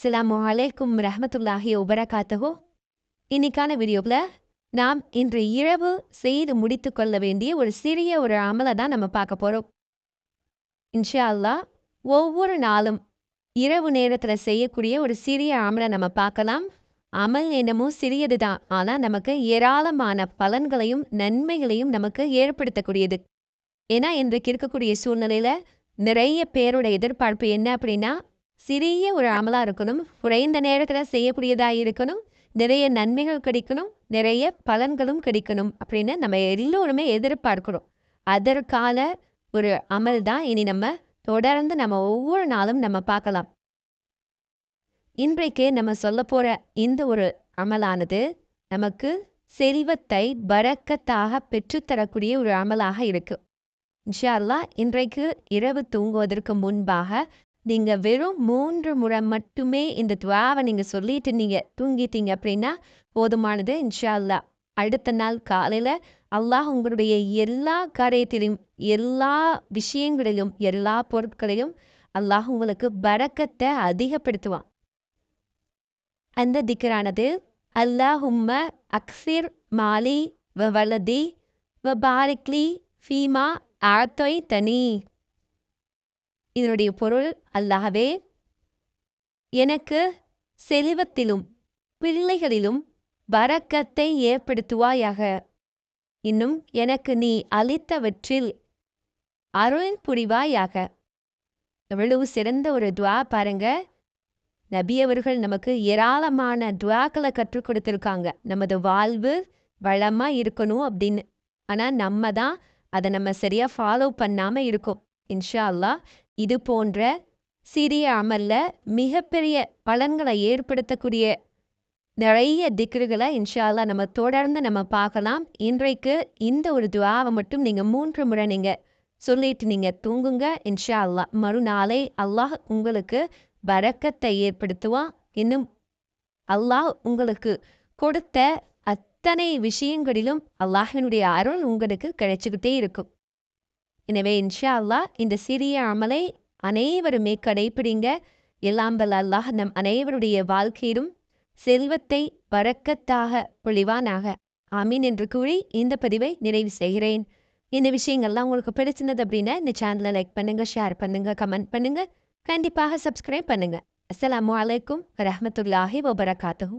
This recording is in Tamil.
அஸ்லாம் வலைக்கும் ரஹமத்துல்லாஹி வபரகாத்தஹு. இன்னைக்கான வீடியோவில் நாம் இன்று இரவு செய்து முடித்து கொள்ள வேண்டிய ஒரு சிறிய ஒரு அமலை தான் நம்ம பார்க்க போகிறோம் இன்ஷா அல்லாஹ் ஒவ்வொரு நாளும் இரவு நேரத்தில் செய்யக்கூடிய ஒரு சிறிய அமலை நம்ம பார்க்கலாம். அமல் என்னமோ சிறியது தான் ஆனால் நமக்கு ஏராளமான பலன்களையும் நன்மைகளையும் நமக்கு ஏற்படுத்தக்கூடியது. ஏன்னா இன்றைக்கு இருக்கக்கூடிய சூழ்நிலையில் நிறைய பேரோட எதிர்பார்ப்பு என்ன அப்படின்னா சிறிய ஒரு அமலாக இருக்கணும் குறைந்த நேரத்தில் செய்யக்கூடியதாக இருக்கணும் நிறைய நன்மைகள் கிடைக்கணும் நிறைய பலன்களும் கிடைக்கணும் அப்படின்னு நம்ம எல்லோருமே எதிர்பார்க்கிறோம். அதற்கான ஒரு அமல் தான் இனி நம்ம தொடர்ந்து நம்ம ஒவ்வொரு நாளும் நம்ம பார்க்கலாம். இன்றைக்கு நம்ம சொல்ல போகிற இந்த ஒரு அமலானது நமக்கு செல்வத்தை பறக்கத்தாக பெற்றுத்தரக்கூடிய ஒரு அமலாக இருக்கு. இன்ஷால்லா இன்றைக்கு இரவு தூங்குவதற்கு முன்பாக நீங்க வெறும் மூன்று முறை மட்டுமே இந்த துவாவை நீங்க சொல்லிட்டு நீங்க தூங்கிட்டீங்க அப்படின்னா போதுமானது இன்ஷா அல்லாஹ் அடுத்த நாள் காலையில அல்லாஹ் உங்களுடைய எல்லா காரியத்திலும் எல்லா விஷயங்களிலும் எல்லா பொருட்களையும் அல்லாஹ் உங்களுக்கு பறக்கத்தை அதிகப்படுத்துவான். அந்த திக்கரானது அல்லாஹும்ம அக்சிர் மாலி வ வலதி வ பாரிக்லி ஃபீமா ஆத்தொய் தனி இதனுடைய பொருள் அல்லாஹவே எனக்கு செல்வத்திலும் பிள்ளைகளிலும் வரக்கத்தை ஏற்படுத்துவாயாக. இன்னும் எனக்கு நீ அளித்தவற்றில் அருள் புரிவாயாக. எவ்வளவு சிறந்த ஒரு துவா பாருங்க. நபி அவர்கள் நமக்கு ஏராளமான துவாக்களை கற்றுக் கொடுத்துருக்காங்க. நமது வாழ்வு வளமாக இருக்கணும் அப்படின்னு. ஆனால் நம்ம தான் அதை நம்ம சரியாக ஃபாலோ பண்ணாமல் இருக்கோம். இன்ஷா அல்லாஹ் இது போன்ற சிறிய அமல்ல மிகப்பெரிய பலன்களை ஏற்படுத்தக்கூடிய நிறைய திக்ருகளை இன்ஷா அல்லாஹ் நம்ம தொடர்ந்து நம்ம பார்க்கலாம். இன்றைக்கு இந்த ஒரு துவாவை மட்டும் நீங்கள் மூன்று முறை நீங்கள் சொல்லிட்டு நீங்கள் தூங்குங்க. இன்ஷா அல்லாஹ் மறுநாளை அல்லாஹ் உங்களுக்கு வரக்கத்தை ஏற்படுத்துவான். இன்னும் அல்லாஹ் உங்களுக்கு கொடுத்த அத்தனை விஷயங்களிலும் அல்லாஹினுடைய அருள் உங்களுக்கு கிடைச்சிக்கிட்டே இருக்கும். எனவே இன்ஷா அல்லாஹ் இந்த சிறிய அமலை அனைவருமே கடைபிடிங்க எல்லாம் வல்ல அல்லாஹ் நம் அனைவருடைய வாழ்க்கையிலும் செல்வத்தை பறக்கத்தாக பொழிவானாக. ஆமீன் என்று கூறி இந்த பதிவை நிறைவு செய்கிறேன். இந்த விஷயங்கள்லாம் உங்களுக்கு பிடிச்சிருந்தது அப்படின்னா இந்த சேனலை லைக் பண்ணுங்க ஷேர் பண்ணுங்க கமெண்ட் பண்ணுங்க. கண்டிப்பாக சப்ஸ்கிரைப் பண்ணுங்க. அஸ்லாம் அலைக்கும் வரஹமத்துல்லாஹி வபரகாத்துஹூ.